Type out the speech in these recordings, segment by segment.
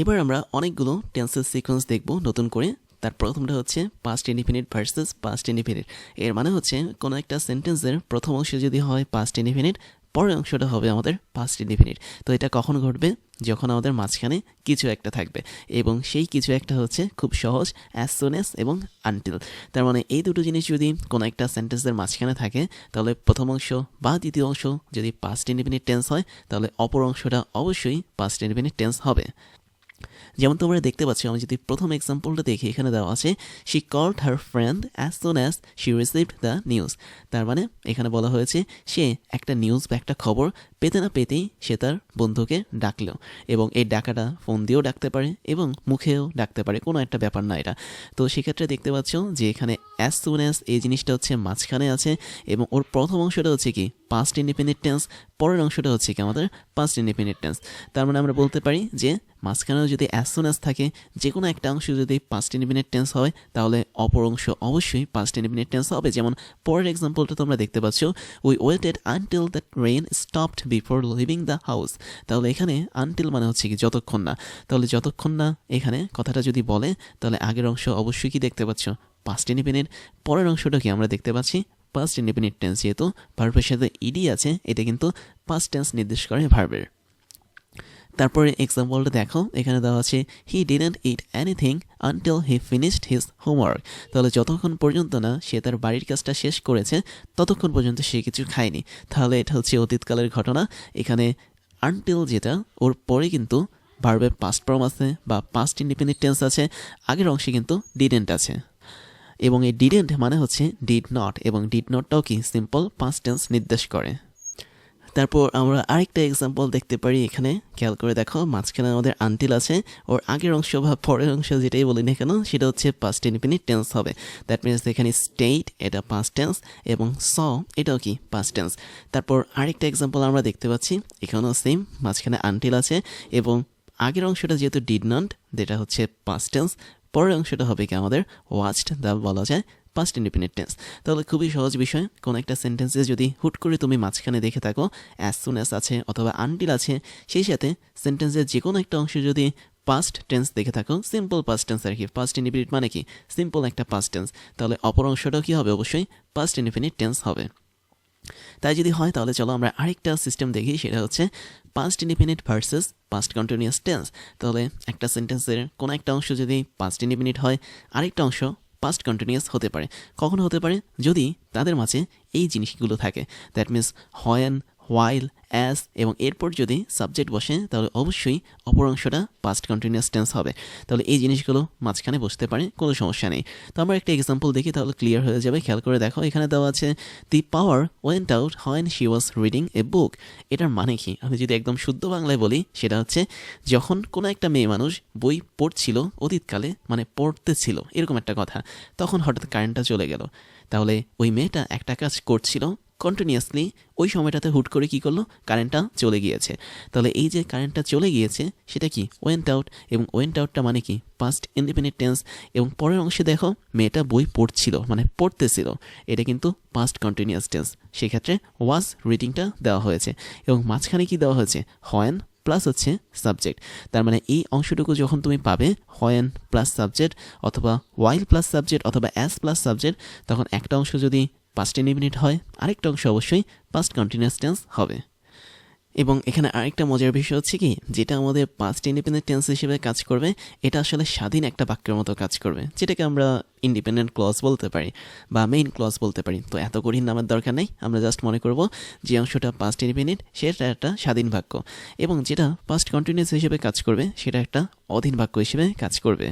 এবার আমরা অনেকগুলো টেন্সের সিকোয়েন্স দেখব নতুন করে। তার প্রথমটা হচ্ছে past indefinite versus past indefinite এর মানে হচ্ছে কোনো একটা সেন্টেন্সের প্রথম অংশ যদি হয় পাস্ট ইন্ডিফিনিট পরের অংশটা হবে আমাদের পাস্ট ইন্ডিফিনিট তো এটা কখন ঘটবে? যখন আমাদের মাঝখানে কিছু একটা থাকবে। এবং সেই কিছু একটা হচ্ছে খুব সহজ অ্যাজ সোন এস এবং আনটিল তার মানে এই দুটো জিনিস যদি কোনো একটা সেন্টেন্সের মাঝখানে থাকে, তাহলে প্রথম অংশ বা দ্বিতীয় অংশ যদি পাস্ট ইন্ডিফিনিট টেন্স হয়, তাহলে অপর অংশটা অবশ্যই পাস্ট ইন্ডিফিনিট টেন্স হবে। যেমন তোমরা দেখতে পাচ্ছ, আমি যদি প্রথম এক্সাম্পলটা দেখি, এখানে দেওয়া আছে she called her friend as soon as she received the news তার মানে এখানে বলা হয়েছে, সে একটা নিউজ বা একটা খবর পেতে না পেতেই সে তার বন্ধুকে ডাকলো এবং এই ডাকাটা ফোন দিয়েও ডাকতে পারে এবং মুখেও ডাকতে পারে। কোনো একটা ব্যাপার না এটা। তো সেক্ষেত্রে দেখতে পাচ্ছ যে এখানে অ্যাজ সুন অ্যাজ এই জিনিসটা হচ্ছে মাঝখানে আছে এবং ওর প্রথম অংশটা হচ্ছে কি পাস্ট ইন্ডিপেন্ডেন্ট টেন্স পরের অংশটা হচ্ছে কি আমাদের পাস্ট ইন্ডিপেন্ডেন্ট টেন্স তার মানে আমরা বলতে পারি যে মাঝখানেও যদি অ্যাজ সুন অ্যাজ থাকে যে কোনো একটা অংশ যদি পাস্ট ইন্ডিপেন্ডেন্ট টেন্স হয়, তাহলে অপর অংশ অবশ্যই পাস্ট ইন্ডিপেন্ডেন্ট টেন্স হবে। যেমন পরের এক্সাম্পলটা তোমরা দেখতে পাচ্ছ we waited until that rain stopped before leaving the house তাহলে এখানে আনটিল মানে হচ্ছে কি, যতক্ষণ না। তাহলে যতক্ষণ না এখানে কথাটা যদি বলে, তাহলে আগের অংশ অবশ্যই কি দেখতে পাচ্ছ? পাস্ট ইন্ডিপেন্ডেন্ট পরের অংশটা কি আমরা দেখতে পাচ্ছি? পাস্ট ইন্ডিপেন্ডেন্ট টেন্স যেহেতু ভার্বের সাথে ইডি আছে, এটা কিন্তু পাস্ট টেন্স নির্দেশ করে ভার্বের তারপরে এক্সাম্পলটা দেখো, এখানে দেওয়া আছে he didn't eat anything until he finished his homework তাহলে যতক্ষণ পর্যন্ত না সে তার বাড়ির কাজটা শেষ করেছে, ততক্ষণ পর্যন্ত সে কিছু খায়নি। তাহলে এটা হচ্ছে অতীতকালের ঘটনা। এখানে আনটিল যেটা, ওর পরে কিন্তু ভার্বের পাস্ট ফর্ম আছে বা পাস্ট ইন্ডিপেন্ডেন্ট টেন্স আছে, আগের অংশে কিন্তু ডিডেন্ট আছে। এবং এই ডিডেন্ট মানে হচ্ছে ডিড নট এবং ডিড নটটাও কি? সিম্পল পাস্ট টেন্স নির্দেশ করে। তারপর আমরা আরেকটা এক্সাম্পল দেখতে পারি এখানে। খেয়াল করে দেখো, মাঝখানে আমাদের আনটিল আছে, ওর আগের অংশ বা পরের অংশ যেটাই বলি না কেন, সেটা হচ্ছে পাস্ট ইনফিনিট টেন্স হবে। দ্যাট মিনস এখানে স্টেট এটা পাস্ট টেন্স এবং স এটাও কি পাস্ট টেন্স তারপর আরেকটা এক্সাম্পল আমরা দেখতে পাচ্ছি, এখানেও সেম মাঝখানে আনটিল আছে, এবং আগের অংশটা যেহেতু ডিড নট যেটা হচ্ছে পাস্ট টেন্স পরের অংশটা হবে কি আমাদের ওয়াচড দা বলা যায় পাস্ট ইন্ডিপেন্ডেন্ট টেন্স তাহলে খুবই সহজ বিষয়, কোনো একটা সেন্টেন্সে যদি হুট করে তুমি মাঝখানে দেখে থাকো অ্যাজ সুন অ্যাজ আছে অথবা আনটিল আছে, সেই সাথে সেন্টেন্সের যে কোনো একটা অংশ যদি পাস্ট টেন্স দেখে থাকো সিম্পল পাস্ট টেন্স আর কি। পাস্ট ইন্ডিপেন্ডেন্ট মানে কি? সিম্পল একটা পাস্ট টেন্স তাহলে অপর অংশটাও কি হবে? অবশ্যই পাস্ট ইন্ডিপেন্ডেন্ট টেন্স হবে। তাই যদি হয়, তাহলে চলো আমরা আরেকটা সিস্টেম দেখি, সেটা হচ্ছে past independent versus past continuous tense তাহলে একটা সেন্টেন্সের কোনো একটা অংশ যদি পাস্ট ইন্ডিপেন্ডেন্ট হয়, আরেকটা অংশ পাস্ট কন্টিনিউয়াস হতে পারে। কখন হতে পারে যদি তাদের মাঝে এই জিনিসগুলো থাকে। That means when while as এবং এরপর যদি সাবজেক্ট বসে, তাহলে অবশ্যই অপর অংশটা পাস্ট কন্টিনিউয়াস টেন্স হবে। তাহলে এই জিনিসগুলো মাঝখানে বসতে পারে, কোনো সমস্যা নেই। তো আমরা একটা এক্সাম্পল দেখি, তাহলে ক্লিয়ার হয়ে যাবে। খেয়াল করে দেখো, এখানে দেওয়া আছে the power went out when she was reading a book এটার মানে কি? আমি যদি একদম শুদ্ধ বাংলায় বলি, সেটা হচ্ছে, যখন কোনো একটা মেয়ে মানুষ বই পড়ছিল অতীতকালে মানে পড়তে ছিল এরকম একটা কথা। তখন হঠাৎ কারেন্টটা চলে গেল। তাহলে ওই মেয়েটা একটা কাজ করছিল কন্টিনিউয়াসলি ওই সময়টাতে হুট করে কি করল? কারেন্টটা চলে গিয়েছে। তাহলে এই যে কারেন্টটা চলে গিয়েছে, সেটা কি? ওয়েন্ট আউট এবং ওয়েন্ট আউটটা মানে কি? পাস্ট ইন্ডিপেন্ডেন্ট টেন্স এবং পরের অংশে দেখো, মেয়েটা বই পড়ছিল মানে পড়তেছিল। এটা কিন্তু পাস্ট কন্টিনিউয়াস টেন্স সেক্ষেত্রে ওয়াজ রিডিংটা দেওয়া হয়েছে, এবং মাঝখানে কি দেওয়া হয়েছে? হয়েন প্লাস হচ্ছে সাবজেক্ট তার মানে এই অংশটুকু যখন তুমি পাবে হয়েন প্লাস সাবজেক্ট অথবা ওয়াইল প্লাস সাবজেক্ট অথবা অ্যাস প্লাস সাবজেক্ট তখন একটা অংশ যদি পাস্ট ইনডিফিনিট হয়, আরেকটা অংশ অবশ্যই পাস্ট কন্টিনিউয়াস টেন্স হবে। এবং এখানে আরেকটা মজার বিষয় হচ্ছে কি, যেটা আমাদের পাস্ট ইন্ডিপেন্ডেন্ট টেন্স হিসেবে কাজ করবে, এটা আসলে স্বাধীন একটা বাক্যের মতো কাজ করবে, যেটাকে আমরা ইন্ডিপেন্ডেন্ট ক্লজ বলতে পারি বা মেইন ক্লজ বলতে পারি। তো এত কঠিন নামের দরকার নেই, আমরা জাস্ট মনে করব যে অংশটা পাস্ট ইন্ডিপেন্ডেন্ট সেটা একটা স্বাধীন বাক্য। এবং যেটা পাস্ট কন্টিনিউয়াস হিসেবে কাজ করবে, সেটা একটা অধীন বাক্য হিসেবে কাজ করবে।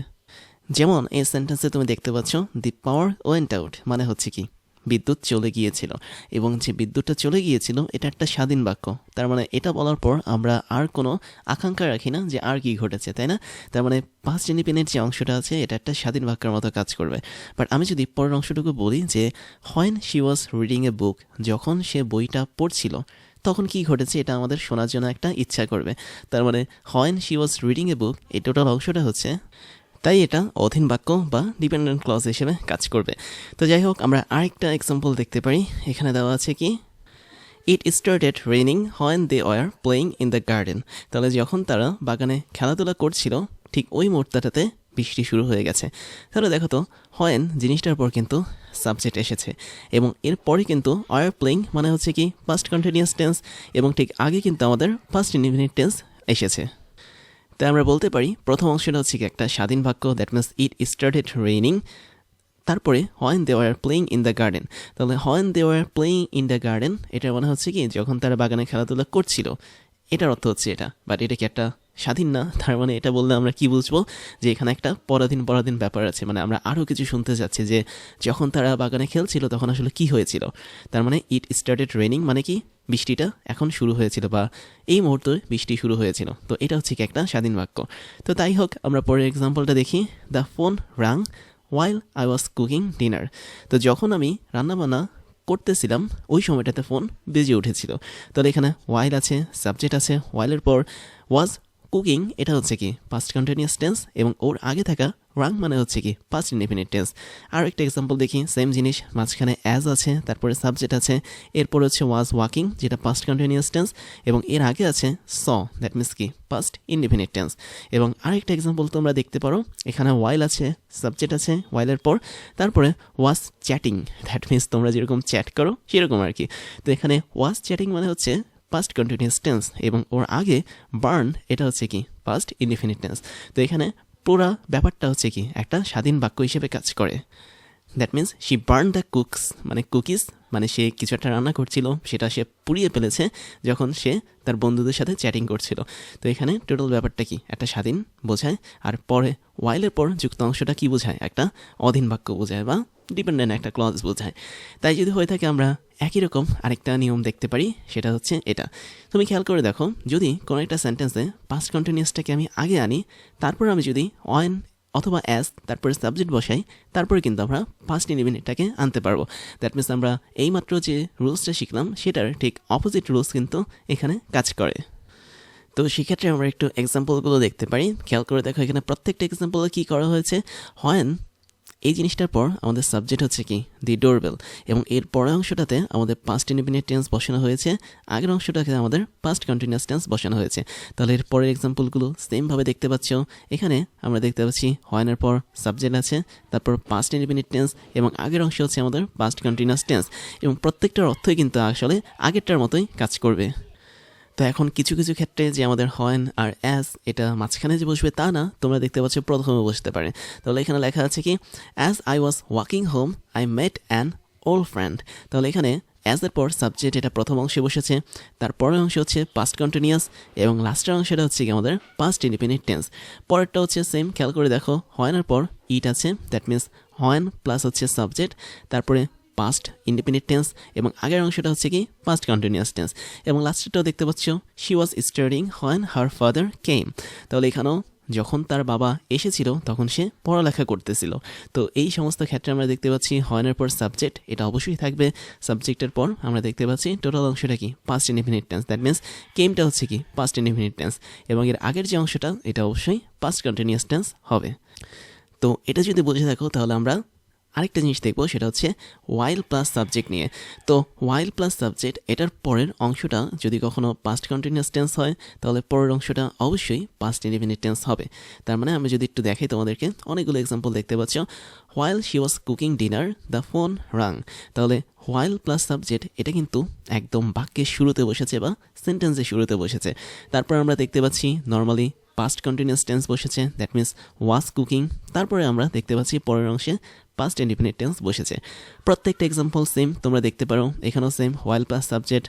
যেমন এই সেন্টেন্সে তুমি দেখতে পাচ্ছ দি পাওয়ার ওয়েন্ট আউট মানে হচ্ছে কি বিদ্যুৎ চলে গিয়েছিল। এবং যে বিদ্যুৎটা চলে গিয়েছিল, এটা একটা স্বাধীন বাক্য। তার মানে এটা বলার পর আমরা আর কোনো আকাঙ্ক্ষা রাখি না যে আর কি ঘটেছে, তাই না? তার মানে পাস্ট ইন্ডিপেন্ডেন্ট যে অংশটা আছে, এটা একটা স্বাধীন বাক্যের মতো কাজ করবে। বাট আমি যদি পরের অংশটুকু বলি যে when she was reading a book যখন সে বইটা পড়ছিল, তখন কি ঘটেছে এটা আমাদের শোনার জন্য একটা ইচ্ছা করবে। তার মানে when she was reading a book এই টোটাল অংশটা হচ্ছে তাই এটা অধীন বাক্য বা ডিপেন্ডেন্ট ক্লজ হিসেবে কাজ করবে। তো যাই হোক, আমরা আরেকটা এক্সাম্পল দেখতে পারি। এখানে দেওয়া আছে কি it started raining when they were playing in the garden তাহলে যখন তারা বাগানে খেলাধুলা করছিল, ঠিক ওই মুহূর্তটাতে বৃষ্টি শুরু হয়ে গেছে। তাহলে দেখো তো হয়েন জিনিসটার পর কিন্তু সাবজেক্ট এসেছে। এবং এরপরে কিন্তু আর প্লেইং মানে হচ্ছে কি ফার্স্ট কন্টিনিউয়াস টেন্স এবং ঠিক আগে কিন্তু আমাদের ফার্স্ট ইনডিফিনিট টেন্স এসেছে। তাই আমরা বলতে পারি, প্রথম অংশটা হচ্ছে একটা স্বাধীন বাক্য that means it started raining তারপরে when they were playing in the garden তাহলে when they were playing in the garden এটার মনে হচ্ছে কি, যখন তারা বাগানে খেলাধুলা করছিল, এটার অর্থ হচ্ছে এটা। বাট এটা কি একটা স্বাধীন না? তার মানে এটা বললে আমরা কি বুঝব? যে এখানে একটা পরাধীন পরাধীন ব্যাপার আছে। মানে আমরা আরও কিছু শুনতে যাচ্ছি যে, যখন তারা বাগানে খেলছিল, তখন আসলে কি হয়েছিল? তার মানে ইট স্টার্টেড রেনিং মানে কি? বৃষ্টিটা এখন শুরু হয়েছিল বা এই মুহূর্তে বৃষ্টি শুরু হয়েছিল। তো এটা হচ্ছে কি একটা স্বাধীন বাক্য। তো তাই হোক, আমরা পরের এক্সাম্পলটা দেখি। The phone rang while I was cooking dinner তো যখন আমি রান্নাবান্না করতেছিলাম, ওই সময়টাতে ফোন বেজে উঠেছিল। তাহলে এখানে ওয়াইল আছে সাবজেক্ট আছে ওয়াইলের পর ওয়াজ কুকিং এটা হচ্ছে কি পাস্ট কন্টিনিউয়াস টেন্স এবং ওর আগে থাকা রাং মানে হচ্ছে কি পাস্ট ইনডিফিনিট টেন্স আর একটা এক্সাম্পল দেখি সেম জিনিস, মাঝখানে অ্যাজ আছে, তারপরে সাবজেক্ট আছে, এরপর হচ্ছে ওয়াজ ওয়াকিং যেটা পাস্ট কন্টিনিউয়াস টেন্স এবং এর আগে আছে স দ্যাট মিনস কি? পাস্ট ইনডিফিনিট টেন্স এবং আরেকটা এক্সাম্পল তোমরা দেখতে পারো, এখানে ওয়াইল আছে সাবজেক্ট আছে ওয়াইলের পর, তারপরে ওয়াজ চ্যাটিং দ্যাট মিনস তোমরা যেরকম চ্যাট করো, সেরকম আর কি। তো এখানে ওয়াজ চ্যাটিং মানে হচ্ছে পাস্ট কন্টিনিউয়াস টেন্স এবং ওর আগে বার্ন এটা হচ্ছে কি? পাস্ট ইনডিফিনিট টেন্স তো এখানে পুরা ব্যাপারটা হচ্ছে কি, একটা স্বাধীন বাক্য হিসেবে কাজ করে। That means she burn the cooks মানে কুকিজ মানে সে কিছু একটা রান্না করছিল, সেটা সে পুড়িয়ে ফেলেছে যখন সে তার বন্ধুদের সাথে চ্যাটিং করছিল। তো এখানে টোটাল ব্যাপারটা কি, একটা স্বাধীন বোঝায়, আর পরে ওয়াইলের পর যুক্ত অংশটা কি বোঝায়, একটা অধীন বাক্য বোঝায় বা ডিপেন্ডেন্ট একটা ক্লজ বোঝায়। তাই যদি হয়ে থাকে আমরা একই রকম আরেকটা নিয়ম দেখতে পারি, সেটা হচ্ছে এটা। তুমি খেয়াল করে দেখো, যদি কোনো একটা সেন্টেন্সে পাস্ট কন্টিনিউসটাকে আমি আগে আনি, তারপর আমি যদি অয়েন অথবা অ্যাস তারপরে সাবজেক্ট বসাই, তারপরে কিন্তু আমরা ফার্স্ট ইনিমিনেটটাকে আনতে পারব। দ্যাট মিনস আমরা এইমাত্র যে রুলসটা শিখলাম, সেটার ঠিক অপোজিট রুলস কিন্তু এখানে কাজ করে। তো সেক্ষেত্রে আমরা একটু এক্সাম্পলগুলো দেখতে পারি। খেয়াল করে দেখো, এখানে প্রত্যেকটা এক্সাম্পলে কী করা হয়েছে? হয়েন এই জিনিসটার পর আমাদের সাবজেক্ট হচ্ছে কি? দি ডোরবেল এবং এর পরের অংশটাতে আমাদের পাস্ট ইন্ডিপেন্ডেন্ট টেন্স বসানো হয়েছে। আগের অংশটাকে আমাদের পাস্ট কন্টিনিউয়াস টেন্স বসানো হয়েছে। তাহলে এর পরের এক্সাম্পলগুলো সেমভাবে দেখতে পাচ্ছ। এখানে আমরা দেখতে পাচ্ছি হয়নের পর সাবজেক্ট আছে, তারপর পাস্ট ইন্ডিপেন্ডেন্ট টেন্স এবং আগের অংশ হচ্ছে আমাদের পাস্ট কন্টিনিউয়াস টেন্স এবং প্রত্যেকটার অর্থই কিন্তু আসলে আগেরটার মতোই কাজ করবে। তো এখন কিছু কিছু ক্ষেত্রে যে আমাদের হয়েন আর অ্যাজ এটা মাঝখানে যে বসবে তা না, তোমরা দেখতে পাচ্ছ প্রথমে বসতে পারে। তাহলে এখানে লেখা আছে কি as I was walking home I met an old friend তাহলে এখানে অ্যাজ এর পর সাবজেক্ট, এটা প্রথম অংশে বসেছে তারপরের অংশ হচ্ছে পাস্ট কন্টিনিউয়াস এবং লাস্টের অংশটা হচ্ছে কি আমাদের পাস্ট ইন্ডিপেন্ডেন্ট টেন্স পরেরটা হচ্ছে সেম খেয়াল করে দেখো হয়নের পর ইট আছে দ্যাট মিনস হয়েন প্লাস হচ্ছে সাবজেক্ট তারপরে পাস্ট ইন্ডিপেন্ডেন্ট টেন্স এবং আগের অংশটা হচ্ছে কি পাস্ট কন্টিনিউয়াস টেন্স এবং লাস্টেরটাও দেখতে পাচ্ছ she was studying when her father came তাহলে এখানেও যখন তার বাবা এসেছিল, তখন সে পড়ালেখা করতেছিল। তো এই সমস্ত ক্ষেত্রে আমরা দেখতে পাচ্ছি হয়নের পর সাবজেক্ট এটা অবশ্যই থাকবে। সাবজেক্টের পর আমরা দেখতে পাচ্ছি টোটাল অংশটা কি past indefinite tense that means কেমটা হচ্ছে কি পাস্ট ইনডিফিনিট টেন্স এবং এর আগের যে অংশটা, এটা অবশ্যই পাস্ট কন্টিনিউয়াস টেন্স হবে। তো এটা যদি বুঝে থাকো, তাহলে আমরা আরেকটা জিনিস দেখব, সেটা হচ্ছে ওয়াইল প্লাস সাবজেক্ট নিয়ে। তো ওয়াইল প্লাস সাবজেক্ট এটার পরের অংশটা যদি কখনো পাস্ট কন্টিনিউয়াস টেন্স হয়, তাহলে পরের অংশটা অবশ্যই পাস্ট ইন্ডিপেন্ডেন্ট টেন্স হবে। তার মানে আমি যদি একটু দেখাই তোমাদেরকে, অনেকগুলো এক্সাম্পল দেখতে পাচ্ছ। While she was cooking dinner the phone rang তাহলে হোয়াইল প্লাস সাবজেক্ট এটা কিন্তু একদম বাক্যের শুরুতে বসেছে বা সেন্টেন্সের শুরুতে বসেছে। তারপর আমরা দেখতে পাচ্ছি নর্মালি পাস্ট কন্টিনিউয়াস টেন্স বসেছে দ্যাট মিনস ওয়াজ কুকিং তারপরে আমরা দেখতে পাচ্ছি পরের অংশে পাস্ট ইন্ডিপেন্ডেন্ট টেন্স বসেছে। প্রত্যেকটা এক্সাম্পল সেম তোমরা দেখতে পারো। এখানেও সেম ওয়াইল প্লাস সাবজেক্ট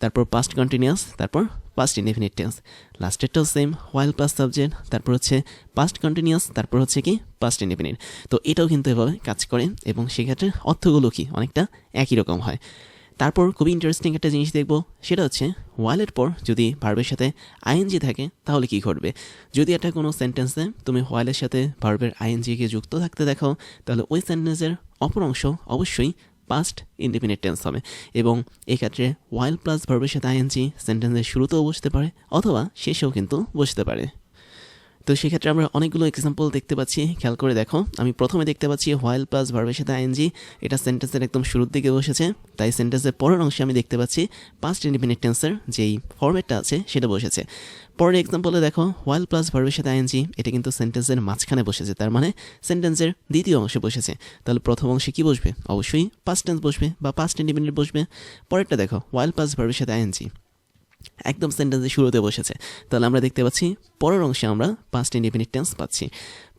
তারপর পাস্ট কন্টিনিউয়াস তারপর পাস্ট ইনডিফিনিট টেন্স লাস্টেরটাও সেম ওয়াইল প্লাস সাবজেক্ট তারপর হচ্ছে পাস্ট কন্টিনিউয়াস তারপর হচ্ছে কি পাস্ট ইনডিফিনিট তো এটাও কিন্তু এভাবে কাজ করে এবং সেক্ষেত্রে অর্থগুলো কি? অনেকটা একই রকম হয়। তারপর খুবই ইন্টারেস্টিং একটা জিনিস দেখব, সেটা হচ্ছে ওয়ালের পর যদি ভার্বের সাথে আইএনজি থাকে, তাহলে কি ঘটবে? যদি এটা কোনো সেন্টেন্সে তুমি ওয়ালের সাথে ভার্বের আইএনজিকে যুক্ত থাকতে দেখো, তাহলে ওই সেন্টেন্সের অপর অংশ অবশ্যই পাস্ট ইন্ডিপেন্ডেন্ট টেন্স হবে এবং এক্ষেত্রে ওয়াইল প্লাস ভার্বের সাথে আইএনজি সেন্টেন্সের শুরুতেও বসতে পারে, অথবা শেষেও কিন্তু বসতে পারে। তো সেক্ষেত্রে আমরা অনেকগুলো এক্সাম্পল দেখতে পাচ্ছি। খেয়াল করে দেখো। আমি প্রথমে দেখতে পাচ্ছি হোয়াইল প্লাস ভার্বের সাথে আইএনজি এটা সেন্টেন্সের একদম শুরুর দিকে বসেছে। তাই সেন্টেন্সের পরের অংশে আমি দেখতে পাচ্ছি পাস্ট ইন্ডিপেন্ডেন্ট টেন্সের যেই ফরম্যাটটা আছে, সেটা বসেছে। পরের এক্সাম্পলে দেখো হোয়াইল প্লাস ভার্বের সাথে আইএনজি এটা কিন্তু সেন্টেন্সের মাঝখানে বসেছে। তার মানে সেন্টেন্সের দ্বিতীয় অংশে বসেছে। তাহলে প্রথম অংশে কি বসবে? অবশ্যই পাস্ট টেন্স বসবে বা পাস্ট ইন্ডিপেন্ডেন্ট বসবে। পরেরটা দেখো হোয়াইল প্লাস ভার্বের সাথে আইএনজি একদম সেন্টেন্সের শুরুতে বসেছে। তাহলে আমরা দেখতে পাচ্ছি, পরের অংশে আমরা পাঁচটি ইন্ডিপেন্ডেন্ট টেন্স পাচ্ছি।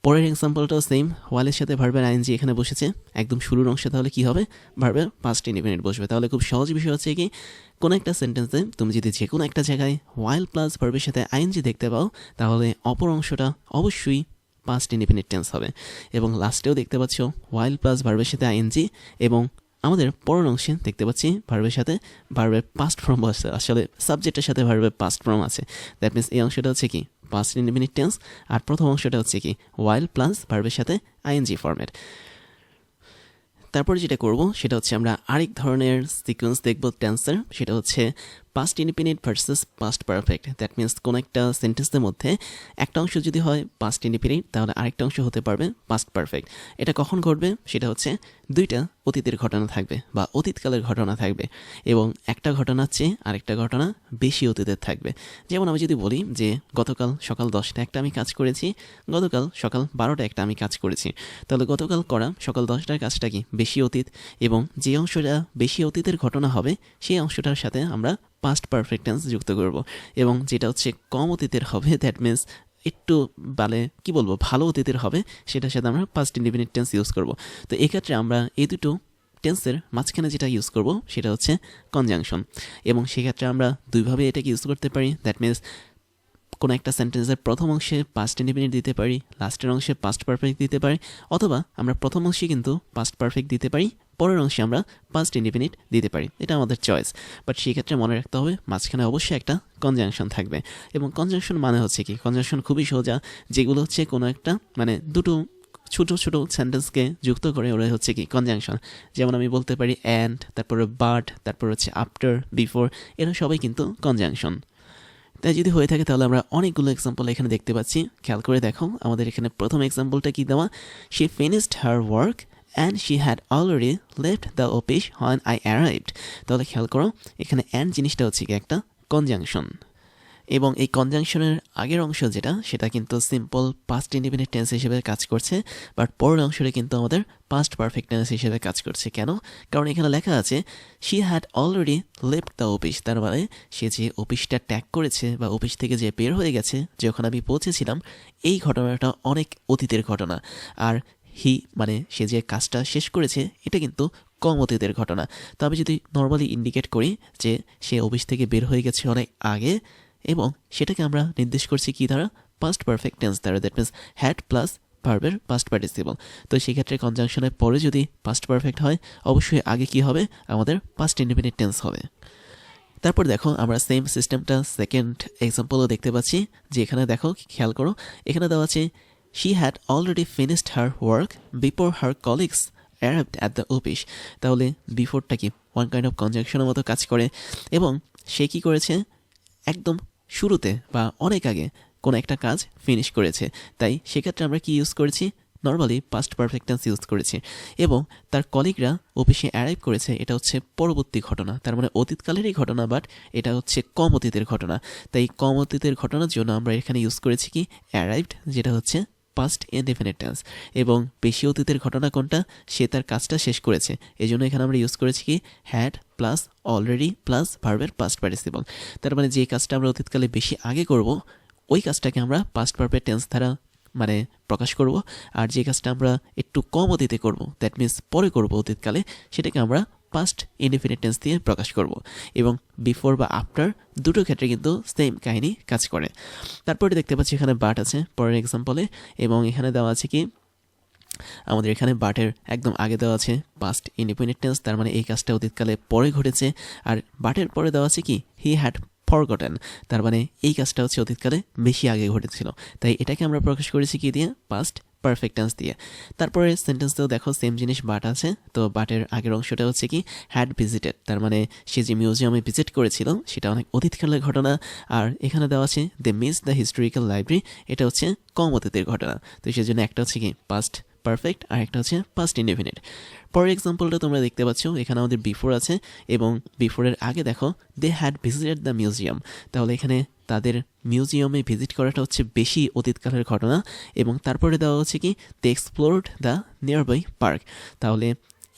পরের এক্সাম্পলটাও সেম ওয়ালের সাথে ভার্বের আইনজি এখানে বসেছে। একদম শুরুর অংশে তাহলে কি হবে? ভার্বের পাঁচটি ইন্ডিপেন্ডেন্ট বসবে। তাহলে খুব সহজ বিষয় হচ্ছে কি, কোনো একটা সেন্টেন্সে তুমি যদি যে কোনো একটা জায়গায় ওয়াইল প্লাস ভার্বের সাথে আইনজি দেখতে পাও, তাহলে অপর অংশটা অবশ্যই পাঁচটি ইন্ডিপেন্ডেন্ট টেন্স হবে। এবং লাস্টেও দেখতে পাচ্ছ ওয়াইল প্লাস ভার্বের সাথে আইএনজি এবং আমাদের পরের অংশে দেখতে পাচ্ছি ভার্বের সাথে ভার্বের পাস্ট ফর্ম আছে। আসলে সাবজেক্টের সাথে ভার্বের পাস্ট ফর্ম আছে। দ্যাট মিনস এই অংশটা হচ্ছে কি? পাস্ট ইনডিফিনিট টেন্স আর প্রথম অংশটা হচ্ছে কি? ওয়াইল প্লাস ভার্বের সাথে আইএনজি ফর্মেট তারপরে যেটা করব, সেটা হচ্ছে আমরা আরেক ধরনের সিকোয়েন্স দেখব টেন্সের সেটা হচ্ছে past independent versus past perfect that means কোনো একটা সেন্টেন্সের মধ্যে একটা অংশ যদি হয় পাস্ট ইন্ডিপেন্ডেন্ট তাহলে আরেকটা অংশ হতে পারবে পাস্ট পারফেক্ট এটা কখন ঘটবে? সেটা হচ্ছে দুইটা অতীতের ঘটনা থাকবে বা অতীতকালের ঘটনা থাকবে এবং একটা ঘটনার চেয়ে আরেকটা ঘটনা বেশি অতীতের থাকবে। যেমন আমি যদি বলি যে গতকাল সকাল দশটা একটা আমি কাজ করেছি, গতকাল সকাল বারোটা একটা আমি কাজ করেছি। তাহলে গতকাল করা সকাল দশটার কাজটা কি বেশি অতীত? এবং যে অংশটা বেশি অতীতের ঘটনা হবে, সেই অংশটার সাথে আমরা পাস্ট পারফেক্ট টেন্স যুক্ত করব। এবং যেটা হচ্ছে কম অতীতের হবে দ্যাট মিনস একটু মানে কি বলব, ভালো অতীতের হবে, সেটার সাথে আমরা পাস্ট ইন্ডিপেন্ডেন্ট টেন্স ইউজ করব। তো এক্ষেত্রে আমরা এই দুটো টেন্সের মাঝখানে যেটা ইউজ করব, সেটা হচ্ছে কনজাংশন এবং সেক্ষেত্রে আমরা দুইভাবে এটাকে ইউজ করতে পারি দ্যাট মিনস কোনো একটা সেন্টেন্সের প্রথম অংশে পাস্ট ইন্ডিপেন্ডেন্ট দিতে পারি লাস্টের অংশে পাস্ট পারফেক্ট দিতে পারি, অথবা আমরা প্রথম অংশে কিন্তু পাস্ট পারফেক্ট দিতে পারি পরের অংশে আমরা পাস্ট ইন্ডিপেন্ডেন্ট দিতে পারি। এটা আমাদের চয়েস বাট সেই ক্ষেত্রে মনে রাখতে হবে, মাঝখানে অবশ্যই একটা কনজাংশন থাকবে। এবং কনজাংশন মানে হচ্ছে কি? কনজাংশন খুবই সোজা, যেগুলো হচ্ছে কোনো একটা মানে দুটো ছোটো ছোটো সেন্টেন্সকে যুক্ত করে ওরা হচ্ছে কি? কনজাংশন যেমন আমি বলতে পারি অ্যান্ড তারপরে বাট তারপর হচ্ছে আফটার বিফোর এরা সবাই কিন্তু কনজাংশন তাই যদি হয়ে থাকে তাহলে আমরা অনেকগুলো এক্সাম্পল এখানে দেখতে পাচ্ছি। খেয়াল করে দেখো, আমাদের এখানে প্রথম এক্সাম্পলটা কি দেওয়া? She finished her work and she had already left the office when I arrived তাহলে খেয়াল করো, এখানে অ্যান্ড জিনিসটা হচ্ছে কি একটা কনজাংশন এবং এই কনজাংশনের আগের অংশ যেটা, সেটা কিন্তু সিম্পল পাস্ট ইন্ডিপেন্ডেন্ট টেন্স হিসেবে কাজ করছে বাট পরের অংশটা কিন্তু আমাদের পাস্ট পারফেক্ট টেন্স হিসেবে কাজ করছে। কেন? কারণ এখানে লেখা আছে she had already left the office তার মানে সে যে অফিসটা ট্যাগ করেছে বা অফিস থেকে যে বের হয়ে গেছে যখন আমি পৌঁছেছিলাম, এই ঘটনাটা অনেক অতীতের ঘটনা। আর হি মানে সে যে কাজটা শেষ করেছে, এটা কিন্তু কম অতীতের ঘটনা। তো আমি যদি নর্মালি ইন্ডিকেট করি যে সে অফিস থেকে বের হয়ে গেছে অনেক আগে এবং সেটাকে আমরা নির্দেশ করছি কি দ্বারা? পাস্ট পারফেক্ট টেন্স দ্বারা দ্যাট মিনস হ্যাড প্লাস ভার্বের পাস্ট পার্টিসিপল তো সেক্ষেত্রে কনজাংশনের পরে যদি পাস্ট পারফেক্ট হয়, অবশ্যই আগে কি হবে? আমাদের পাস্ট ইন্ডিপেন্ডেন্ট টেন্স হবে। তারপর দেখো, আমরা সেম সিস্টেমটা সেকেন্ড এক্সাম্পলও দেখতে পাচ্ছি, যে এখানে দেখো, খেয়াল করো, এখানে দেওয়া আছে she had already finished her work before her colleagues arrived at the office তাহলে বিফোরটা কি? ওয়ান কাইন্ড অফ কনজাংশনের মতো কাজ করে। এবং সে কি করেছে? একদম শুরুতে বা অনেক আগে কোনো একটা কাজ ফিনিশ করেছে। তাই সেক্ষেত্রে আমরা কি ইউজ করেছি? নর্মালি পাস্ট পারফেক্টেন্স ইউজ করেছি। এবং তার কলিগরা অফিসে অ্যারাইভ করেছে। এটা হচ্ছে পরবর্তী ঘটনা। তার মানে অতীতকালেরই ঘটনা বাট এটা হচ্ছে কম অতীতের ঘটনা। তাই কম অতীতের ঘটনার জন্য আমরা এখানে ইউজ করেছি কি? অ্যারাইভড যেটা হচ্ছে পাস্ট ইনডেফিনিট টেন্স এবং বেশি অতীতের ঘটনা কোনটা? সে তার কাজটা শেষ করেছে। এই জন্য এখানে আমরা ইউজ করেছি কি? হ্যাড প্লাস অলরেডি প্লাস ভার্বের পাস্ট পার্টিসিপল তার মানে যে কাজটা আমরা অতীতকালে বেশি আগে করব, ওই কাজটাকে আমরা পাস্ট ভার্বের টেন্স দ্বারা মানে প্রকাশ করব। আর যে কাজটা আমরা একটু কম অতীতে করব দ্যাট মিন্স পরে করব অতীতকালে, সেটাকে আমরা পাস্ট ইনডিফিনিট টেন্স দিয়ে প্রকাশ করব এবং বিফোর বা আফটার দুটো ক্ষেত্রে কিন্তু সেম কাহিনী কাজ করে। তারপরে দেখতে পাচ্ছি এখানে বাট আছে পরের এক্সাম্পলে এবং এখানে দেওয়া আছে কি, আমাদের এখানে বাটের একদম আগে দেওয়া আছে পাস্ট ইন্ডিপেন্ডেন্ট টেন্স তার মানে এই কাজটা অতীতকালে পরে ঘটেছে। আর বাটের পরে দেওয়া আছে কি হি হ্যাড ফরগটেন তার মানে এই কাজটা হচ্ছে অতীতকালে বেশি আগে ঘটেছিল। তাই এটাকে আমরা প্রকাশ করেছি কি দিয়ে পাস্ট পারফেক্ট টেন্স দিয়ে। তারপরে সেন্টেন্সেও দেখো সেম জিনিস বাট আছে। তো বাটের আগের অংশটা হচ্ছে কি হ্যাড ভিজিটেড তার মানে সে যে মিউজিয়ামে ভিজিট করেছিল, সেটা অনেক অতীতকালের ঘটনা। আর এখানে দেওয়া আছে the miss the historical library এটা হচ্ছে কম অতীতের ঘটনা। তো সেই জন্য একটা হচ্ছে কি পাস্ট পারফেক্ট আর একটা হচ্ছে পাস্ট ইনডেফিনিট পরের এক্সাম্পলটা তোমরা দেখতে পাচ্ছ, এখানে আমাদের বিফোর আছে, এবং বিফোরের আগে দেখো they had visited the museum তাহলে এখানে তাদের মিউজিয়ামে ভিজিট করাটা হচ্ছে বেশি অতীতকালের ঘটনা, এবং তারপরে দেওয়া হচ্ছে কি they explored the nearby park তাহলে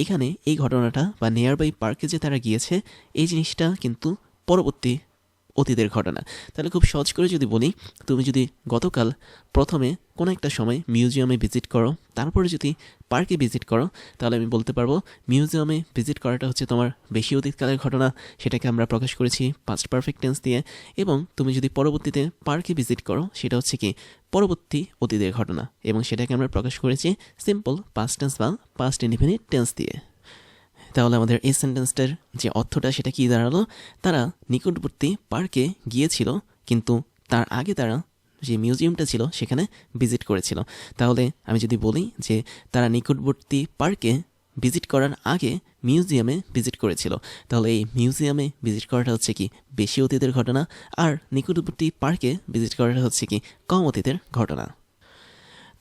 এখানে এই ঘটনাটা বা নিয়ার বাই পার্কে যে তারা গিয়েছে, এই জিনিসটা কিন্তু পরবর্তী অতীতের ঘটনা। তাহলে খুব সহজ করে যদি বলি, তুমি যদি গতকাল প্রথমে কোনো একটা সময় মিউজিয়ামে ভিজিট করো, তারপরে যদি পার্কে ভিজিট করো, তাহলে আমি বলতে পারব মিউজিয়ামে ভিজিট করাটা হচ্ছে তোমার বেশি অতীতকালের ঘটনা। সেটাকে আমরা প্রকাশ করেছি পাস্ট পারফেক্ট টেন্স দিয়ে। এবং তুমি যদি পরবর্তীতে পার্কে ভিজিট করো, সেটা হচ্ছে কি পরবর্তী অতীতের ঘটনা। এবং সেটাকে আমরা প্রকাশ করেছি সিম্পল পাস্ট টেন্স বা পাস্ট ইনডিফিনিট টেন্স দিয়ে। তাহলে আমাদের এই সেন্টেন্সটার যে অর্থটা সেটা কি দাঁড়াল? তারা নিকটবর্তী পার্কে গিয়েছিল, কিন্তু তার আগে তারা যে মিউজিয়ামটা ছিল সেখানে ভিজিট করেছিল। তাহলে আমি যদি বলি যে তারা নিকটবর্তী পার্কে ভিজিট করার আগে মিউজিয়ামে ভিজিট করেছিল। তাহলে এই মিউজিয়ামে ভিজিট করাটা হচ্ছে কি বেশি অতীতের ঘটনা, আর নিকটবর্তী পার্কে ভিজিট করাটা হচ্ছে কি কম অতীতের ঘটনা?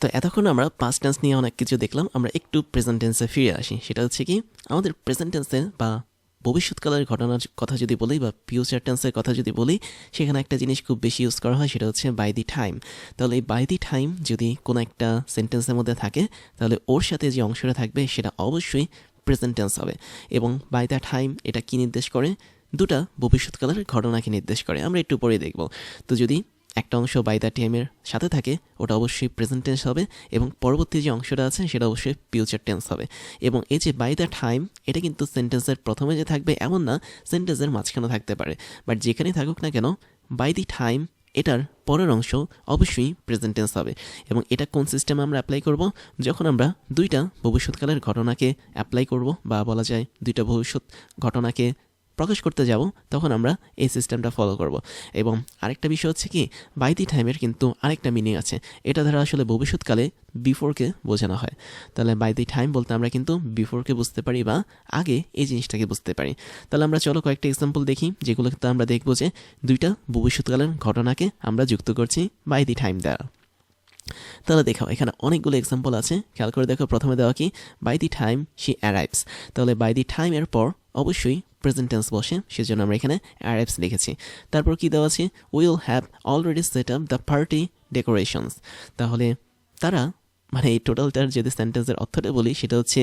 তো এতক্ষণ আমরা পাস্ট টেন্স নিয়ে অনেক কিছু দেখলাম, আমরা একটু প্রেজেন্ট টেন্সে ফিরে আসি। সেটা হচ্ছে কি, আমাদের প্রেজেন্ট টেন্সে বা ভবিষ্যৎকালের ঘটনার কথা যদি বলি বা ফিউচার টেন্সের কথা যদি বলি, সেখানে একটা জিনিস খুব বেশি ইউজ করা হয়, সেটা হচ্ছে বাই দি টাইম তাহলে এই বাই দি টাইম যদি কোনো একটা সেন্টেন্সের মধ্যে থাকে, তাহলে ওর সাথে যে অংশটা থাকবে, সেটা অবশ্যই প্রেজেন্ট টেন্স হবে। এবং বাই দ্য টাইম এটা কি নির্দেশ করে? দুটা ভবিষ্যৎকালের ঘটনাকে নির্দেশ করে। আমরা একটু পরে দেখব। তো যদি একটা অংশ বাই দ্য টাইমের সাথে থাকে, ওটা অবশ্যই প্রেজেন্ট টেন্স হবে এবং পরবর্তী যে অংশটা আছে সেটা অবশ্যই ফিউচার টেন্স হবে। এবং এই যে বাই দ্য টাইম এটা কিন্তু সেন্টেন্সের প্রথমে যে থাকবে এমন না সেন্টেন্সের মাঝখানে থাকতে পারে। বাট যেখানেই থাকুক না কেন বাই দি টাইম এটার পরের অংশ অবশ্যই প্রেজেন্ট টেন্স হবে। এবং এটা কোন সিস্টেমে আমরা অ্যাপ্লাই করব? যখন আমরা দুইটা ভবিষ্যৎকালের ঘটনাকে অ্যাপ্লাই করব, বা বলা যায় দুইটা ভবিষ্যৎ ঘটনাকে প্রকাশ করতে যাব, তখন আমরা এই সিস্টেমটা ফলো করব। এবং আরেকটা বিষয় হচ্ছে কি বাই দি টাইমের কিন্তু আরেকটা মিনিং আছে। এটা দ্বারা আসলে ভবিষ্যৎকালে বিফোরকে বোঝানো হয়। তাহলে বাই দি টাইম বলতে আমরা কিন্তু বিফোরকে বুঝতে পারি বা আগে এই জিনিসটাকে বুঝতে পারি। তাহলে আমরা চলো কয়েকটা এক্সাম্পল দেখি, যেগুলোতে আমরা দেখব যে দুইটা ভবিষ্যৎকালের ঘটনাকে আমরা যুক্ত করছি বাই দি টাইম দ্বারা। তাহলে দেখো, এখানে অনেকগুলো এক্সাম্পল আছে। খেয়াল করে দেখো, প্রথমে দেওয়া কি by the time she arrives তাহলে বাই দি টাইম এর পর অবশ্যই প্রেজেন্ট টেন্স বসে সেজন্য আমরা এখানে অ্যারাইভস লিখেছি তারপর কি দেওয়া আছে will have already set up the party decorations তাহলে তারা মানে এই টোটালটার যদি সেন্টেন্সের অর্থটা বলি সেটা হচ্ছে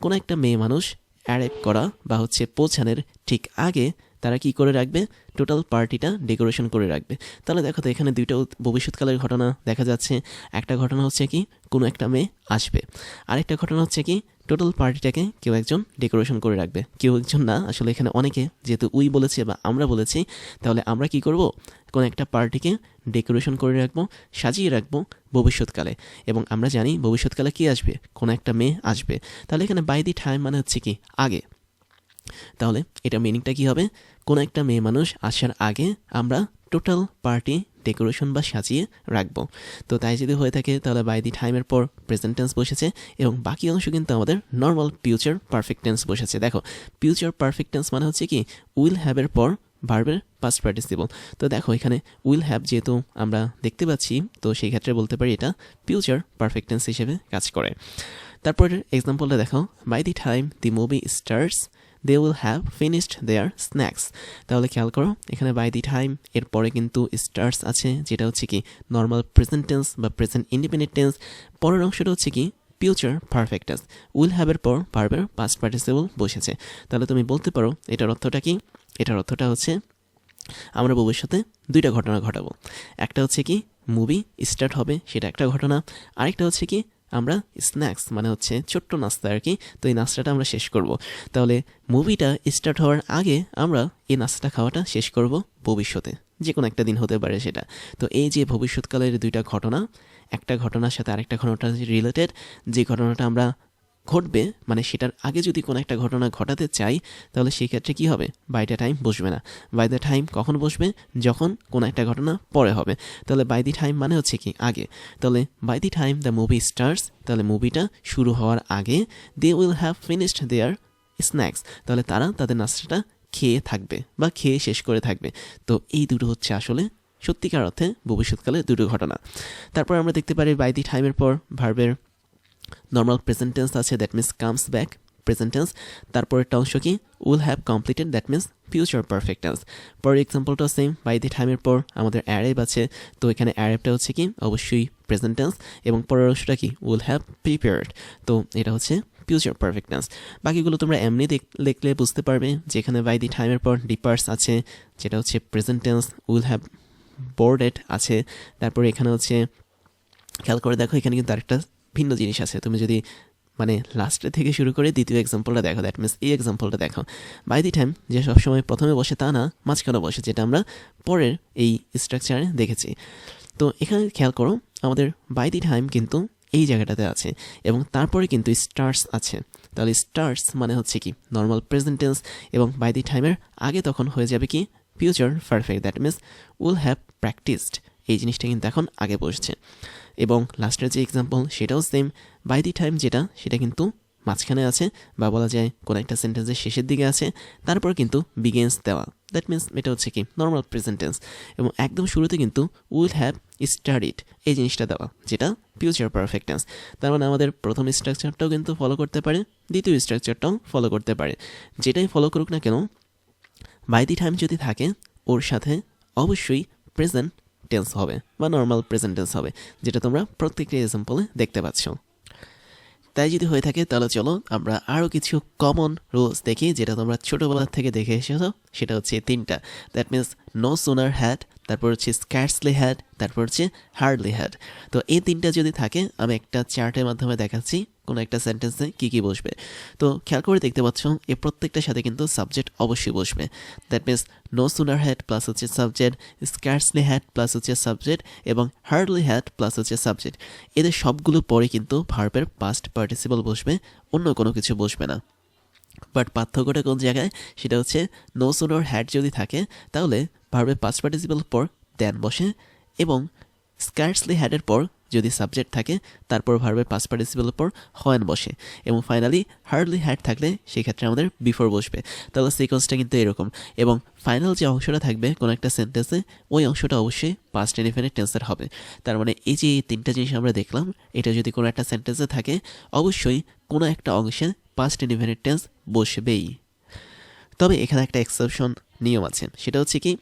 কোনো একটা মেয়ে মানুষ অ্যারাইভ করা বা হচ্ছে পৌঁছানোর ঠিক আগে তারা কি করে রাখবে টোটাল পার্টিটা ডেকোরেশন করে রাখবে তাহলে দেখো তো এখানে দুইটা ভবিষ্যৎকালের ঘটনা দেখা যাচ্ছে একটা ঘটনা হচ্ছে কি কোনো একটা মেয়ে আসবে আরেকটা ঘটনা হচ্ছে কি টোটাল পার্টিটাকে কেউ একজন ডেকোরেশন করে রাখবে। কেউ একজন না। আসলে এখানে অনেকে যেহেতু উই বলেছে বা আমরা বলেছি, তাহলে আমরা কি করব? কোনো একটা পার্টিকে ডেকোরেশন করে রাখব, সাজিয়ে রাখব ভবিষ্যৎকালে। এবং আমরা জানি ভবিষ্যৎকালে কি আসবে? কোনো একটা মেয়ে আসবে। তাহলে এখানে বাই দি টাইম মানে হচ্ছে কি? আগে। তাহলে এটা মিনিংটা কি হবে? কোনো একটা মেয়ে মানুষ আসার আগে আমরা টোটাল পার্টি, ডেকোরেশন বা সাজিয়ে রাখব। তো তাই যদি হয়ে থাকে, তাহলে বাই দি টাইমের পর প্রেজেন্ট টেন্স বসেছে এবং বাকি অংশ কিন্তু আমাদের নর্মাল ফিউচার পারফেক্ট টেন্স বসেছে। দেখো ফিউচার পারফেক্ট টেন্স মানে হচ্ছে কি উইল হ্যাভের পর ভার্বের পাস্ট পার্টিসিপল তো দেখো, এখানে উইল হ্যাভ যেহেতু আমরা দেখতে পাচ্ছি, তো সেই ক্ষেত্রে বলতে পারি এটা ফিউচার পারফেক্ট টেন্স হিসেবে কাজ করে। তারপর এক্সাম্পলটা দেখো by the time the movie starts they will have finished their snacks তাহলে খেয়াল করো, এখানে বাই দি টাইম এরপরে কিন্তু স্টার্স আছে, যেটা হচ্ছে কি নর্মাল প্রেজেন্ট টেন্স বা প্রেজেন্ট ইন্ডিপেন্ডেন্ট টেন্স পরের অংশটা হচ্ছে কি ফিউচার পারফেক্টাস উইল হ্যাভের পর পারবের পাস্ট পার্টিসিপল বসেছে। তাহলে তুমি বলতে পারো, এটার অর্থটা কি? এটার অর্থটা হচ্ছে আমরা ভবিষ্যতে দুইটা ঘটনা ঘটাবো। একটা হচ্ছে কি মুভি স্টার্ট হবে, সেটা একটা ঘটনা। আরেকটা হচ্ছে কি আমরা স্ন্যাক্স মানে হচ্ছে ছোট্ট নাস্তা আর কি। তো এই নাস্তাটা আমরা শেষ করব। তাহলে মুভিটা স্টার্ট হওয়ার আগে আমরা এই নাস্তাটা খাওয়াটা শেষ করব ভবিষ্যতে। যে কোনো একটা দিন হতে পারে সেটা। তো এই যে ভবিষ্যৎকালের দুইটা ঘটনা, একটা ঘটনার সাথে আরেকটা ঘটনাটা রিলেটেড যে ঘটনাটা আমরা ঘটবে মানে সেটার আগে যদি কোনো একটা ঘটনা ঘটাতে চাই, তাহলে সেই ক্ষেত্রে কী হবে? বাই দ্য টাইম বসবে না। বাই দ্য টাইম কখন বসবে? যখন কোনো একটা ঘটনা পরে হবে। তাহলে বাই দি টাইম মানে হচ্ছে কি? আগে। তাহলে by the time the movie starts তাহলে মুভিটা শুরু হওয়ার আগে they will have finished their snacks তাহলে তারা তাদের নাস্তাটা খেয়ে থাকবে বা খেয়ে শেষ করে থাকবে। তো এই দুটো হচ্ছে আসলে সত্যিকার অর্থে ভবিষ্যৎকালে দুটো ঘটনা। তারপর আমরা দেখতে পারি বাই দি টাইমের পর ভার্বের নর্মাল প্রেজেন্ট টেন্স আছে that means comes back present tense তারপরেরটা অংশ কি? Will have completed that means future perfect tense পরের এক্সাম্পলটা সেম বাই দি টাইমের পর আমাদের অ্যারেব আছে, তো এখানে অ্যারেবটা হচ্ছে কি? অবশ্যই প্রেজেন্ট টেন্স এবং পরের অংশটা কি? উইল হ্যাভ প্রিপেয়ার্ড তো এটা হচ্ছে ফিউচার পারফেক্ট টেন্স বাকিগুলো তোমরা এমনি দেখলে বুঝতে পারবে যেখানে বাই দি টাইমের পর ডিপার্স আছে, যেটা হচ্ছে present tense will have boarded আছে। তারপরে এখানে হচ্ছে, খেয়াল করে দেখো, এখানে কিন্তু আরেকটা ভিন্ন জিনিস আছে। তুমি যদি মানে লাস্টে থেকে শুরু করে দ্বিতীয় এক্সাম্পলটা দেখো দ্যাট মিনস এই এক্সাম্পলটা দেখো। বাই দি টাইম যে সবসময় প্রথমে বসে তা না, মাঝখানে বসে, যেটা আমরা পরের এই স্ট্রাকচারে দেখেছি। তো এখানে খেয়াল করো, আমাদের বাই দি টাইম কিন্তু এই জায়গাটাতে আছে এবং তারপরে কিন্তু স্টার্স আছে। তাহলে স্টার্স মানে হচ্ছে কি? নর্মাল প্রেজেন্টেন্স এবং বাই দি টাইমের আগে তখন হয়ে যাবে কি? Future perfect that means will have practised এই জিনিসটা কিন্তু এখন আগে বসছে। এবং লাস্টের যে এক্সাম্পল সেটাও সেম বাই দি টাইম যেটা, সেটা কিন্তু মাঝখানে আছে বা বলা যায় কোনো একটা সেন্টেন্সের শেষের দিকে আছে। তারপর কিন্তু বিগেন্স দেওয়া। দ্যাট মিনস এটা হচ্ছে কি? নর্মাল প্রেজেন্টেন্স এবং একদম শুরুতে কিন্তু উইল হ্যাভ স্টাডিড এই জিনিসটা দেওয়া, যেটা ফিউচার পারফেক্টেন্স তার মানে আমাদের প্রথম স্ট্রাকচারটাও কিন্তু ফলো করতে পারে, দ্বিতীয় স্ট্রাকচারটাও ফলো করতে পারে। যেটাই ফলো করুক না কেন বাই দি টাইম যদি থাকে, ওর সাথে অবশ্যই প্রেজেন্ট টেন্স হবে বা নর্মাল প্রেজেন্ট টেন্স হবে, যেটা তোমরা প্রত্যেকটি এক্সাম্পলে দেখতে পাচ্ছ। তাই যদি হয়ে থাকে, তাহলে চলো আমরা আরও কিছু কমন রুলস দেখি, যেটা তোমরা ছোটোবেলার থেকে দেখে এসেছ, সেটা হচ্ছে তিনটা। That means no sooner had তারপর হচ্ছে স্ক্যাটসলি হ্যাড তারপর হচ্ছে হার্ডলি হ্যাড তো এই তিনটা যদি থাকে, আমি একটা চার্টের মাধ্যমে দেখাচ্ছি, কোনো একটা সেন্টেন্সে কী কী বসবে। তো খেয়াল করে দেখতে পাচ্ছ, এই প্রত্যেকটার সাথে কিন্তু সাবজেক্ট অবশ্যই বসবে। That means no sooner had plus হচ্ছে সাবজেক্ট স্ক্যাটসলি হ্যাড প্লাস হচ্ছে সাবজেক্ট এবং হার্ডলি হ্যাড প্লাস হচ্ছে সাবজেক্ট এদের সবগুলো পরে কিন্তু ভার্বের পাস্ট পার্টিসিপাল বসবে, অন্য কোনো কিছু বসবে না। বাট পার্থক্যটা কোন জায়গায়? সেটা হচ্ছে নো সোনার হ্যাড যদি থাকে, তাহলে ভার্বের পাস্ট পার্টিসিপাল পর দেন বসে এবং স্কার্টসলি হ্যাডের পর যদি সাবজেক্ট থাকে, তারপর ভার্বের পাস পার্টিসিপেলের পর হয়েন বসে এবং ফাইনালি হার্ডলি হ্যাড থাকলে সেই ক্ষেত্রে আমাদের বিফোর বসবে। তাহলে সিকোয়েন্সটা কিন্তু এরকম এবং ফাইনাল যে অংশটা থাকবে কোনো একটা সেন্টেন্সে ওই অংশটা অবশ্যই পাস্ট ইনডিফিনিট টেন্সের হবে। তার মানে এই যে এই তিনটা জিনিস আমরা দেখলাম, এটা যদি কোনো একটা সেন্টেন্সে থাকে, অবশ্যই কোনো একটা অংশে পাস্ট ইনডিফিনিট টেন্স বসবেই। তবে এখানে একটা এক্সেপশন নিয়ম আছে সেটা হচ্ছে কি,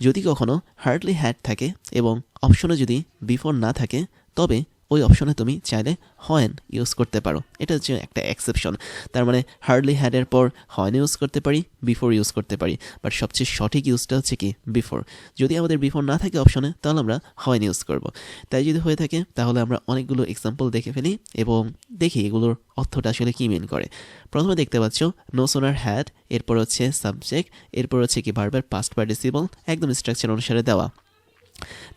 যদি কখনো হার্ডলি হ্যাড থাকে এবং অপশনে যদি বিফোর না থাকে, তবে ওই অপশনে তুমি চাইলে হয়েন ইউজ করতে পারো। এটা হচ্ছে একটা এক্সেপশন তার মানে হার্ডলি হ্যাডের পর হয়েন ইউজ করতে পারি বিফোর ইউজ করতে পারি। বাট সবচেয়ে সঠিক ইউজটা হচ্ছে কি? বিফোর যদি আমাদের বিফোর না থাকে অপশনে তাহলে আমরা হয়েন ইউজ করব। তাই যদি হয়ে থাকে, তাহলে আমরা অনেকগুলো এক্সাম্পল দেখে ফেলি এবং দেখি এগুলোর অর্থটা আসলে কী মিন করে। প্রথমে দেখতে পাচ্ছ নো সোনার হ্যাড এরপর হচ্ছে সাবজেক্ট এরপর হচ্ছে কি বারবার পাস্ট পার্টিসিপল একদম স্ট্রাকচার অনুসারে দেওয়া।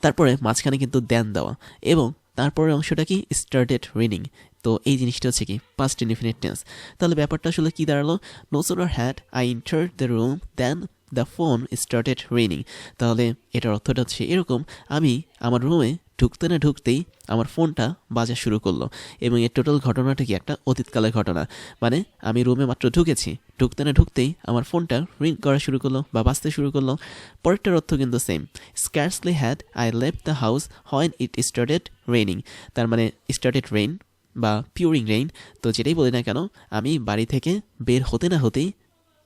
তারপরে মাঝখানে কিন্তু দেন দেওয়া। এবং তারপরের অংশটা কি? স্টার্টেড রিনিং তো এই জিনিসটা হচ্ছে কি? পাস্ট ইনডিফিনিট টেন্স তাহলে ব্যাপারটা আসলে কি দাঁড়াল? No sooner had I enter the room then the phone started রিনিং তাহলে এটার অর্থটা হচ্ছে এরকম, আমি আমার রুমে ঢুকতে না ঢুকতেই আমার ফোনটা বাজা শুরু করল। এবং এর টোটাল ঘটনাটা কি? একটা অতীতকালের ঘটনা। মানে আমি রুমে মাত্র ঢুকেছি। ঢুকতে না ঢুকতেই আমার ফোনটা রিং করা শুরু করল বা বাঁচতে শুরু করল। পরেরটার অর্থ কিন্তু same scarcely had I left the house when it started raining তার মানে স্টার্টেড রেইন বা পিউরিং রেইন তো যেটাই বলি না কেন, আমি বাড়ি থেকে বের হতে না হতেই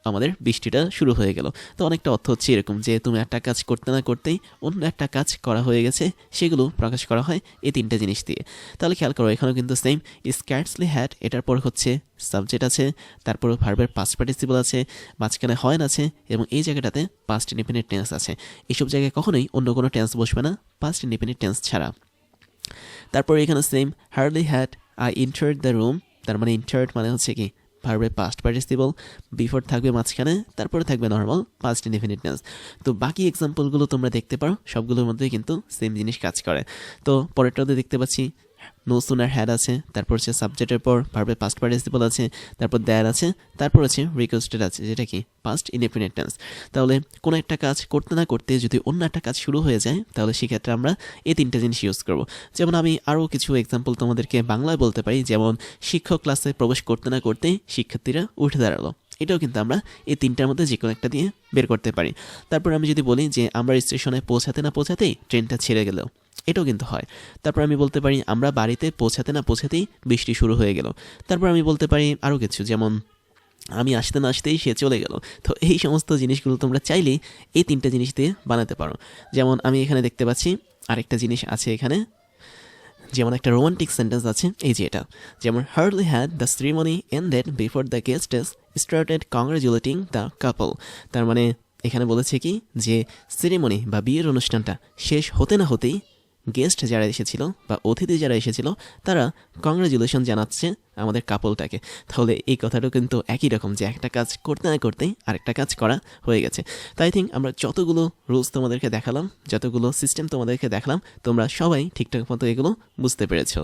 আমাদের বৃষ্টিটা শুরু হয়ে গেল। তো অনেকটা অর্থ হচ্ছে এরকম যে, তুমি একটা কাজ করতে না করতেই অন্য একটা কাজ করা হয়ে গেছে, সেগুলো প্রকাশ করা হয় এই তিনটা জিনিস দিয়ে। তাহলে খেয়াল করো, এখানেও কিন্তু সেম স্ক্যাটসলি হ্যাট এটার পর হচ্ছে সাবজেক্ট আছে, তারপর ভার্বের পাস্ট পার্টিসিপল আছে, মাঝখানে হয়ন আছে, এবং এই জায়গাটাতে পাস্ট ইন্ডিপেন্ডেন্ট টেন্স আছে। এইসব জায়গায় কখনোই অন্য কোনো টেন্স বসবে না পাস্ট ইন্ডিপেন্ডেন্ট টেন্স ছাড়া। তারপর এখানে same hardly had I entered the room তার মানে ইন্টার্ড মানে হচ্ছে কি ভার্বের পাস্ট পার্টিসিপল বিফোর থাকবে মাঝখানে, তারপরে থাকবে নর্মাল পাস্ট ইনডিফিনিট তো বাকি এক্সাম্পলগুলো তোমরা দেখতে পারো, সবগুলোর মধ্যেই কিন্তু সেম জিনিস কাজ করে। তো পরেরটাতে দেখতে পাচ্ছি নো সুনার হ্যাড আছে, তারপর হচ্ছে সাবজেক্টের পর ভার্বের পাস্ট পার্টিসিপল আছে, তারপর দ্যার আছে, তারপর আছে রিকোয়েস্টেড আছে, যেটা কি? পাস্ট ইনডিপেন্ডেন্ট টেন্স তাহলে কোনো একটা কাজ করতে না করতে যদি অন্য একটা কাজ শুরু হয়ে যায়, তাহলে সেক্ষেত্রে আমরা এই তিনটা জিনিস ইউজ করব। যেমন আমি আরও কিছু এক্সাম্পল তোমাদেরকে বাংলায় বলতে পারি, যেমন শিক্ষক ক্লাসে প্রবেশ করতে না করতেই শিক্ষার্থীরা উঠে দাঁড়াল। এটাও কিন্তু আমরা এই তিনটার মধ্যে যে কোনো একটা দিয়ে বের করতে পারি। তারপর আমি যদি বলি যে আমরা স্টেশনে পৌঁছাতে না পৌঁছাতেই ট্রেনটা ছেড়ে গেল। এটাও কিন্তু হয়। তারপর আমি বলতে পারি, আমরা বাড়িতে পৌঁছাতে না পৌঁছাতেই বৃষ্টি শুরু হয়ে গেল। তারপর আমি বলতে পারি আরও কিছু, যেমন আমি আসতে না আসতেই সে চলে গেল। তো এই সমস্ত জিনিসগুলো তোমরা চাইলেই এই তিনটা জিনিস দিয়ে বানাতে পারো। যেমন আমি এখানে দেখতে পাচ্ছি, আরেকটা জিনিস আছে এখানে। যেমন একটা রোমান্টিক সেন্টেন্স আছে, এই যে এটা। যেমন hardly had the ceremony ended before the guests started congratulating the couple তার মানে এখানে বলেছে কি, যে সেরিমনি বা বিয়ের অনুষ্ঠানটা শেষ হতে না হতেই গেস্ট যারা এসেছিল বা অতিথি যারা এসেছিল, তারা কংগ্রেচুলেশন জানাচ্ছে আমাদের কাপলটাকে তাহলে এই কথাটাও কিন্তু একই রকম যে একটা কাজ করতে না করতেই আরেকটা কাজ করা হয়ে গেছে। তাই থিঙ্ক আমরা যতগুলো রুলস তোমাদেরকে দেখালাম, যতগুলো সিস্টেম তোমাদেরকে দেখালাম, তোমরা সবাই ঠিকঠাক মতো এগুলো বুঝতে পেরেছ।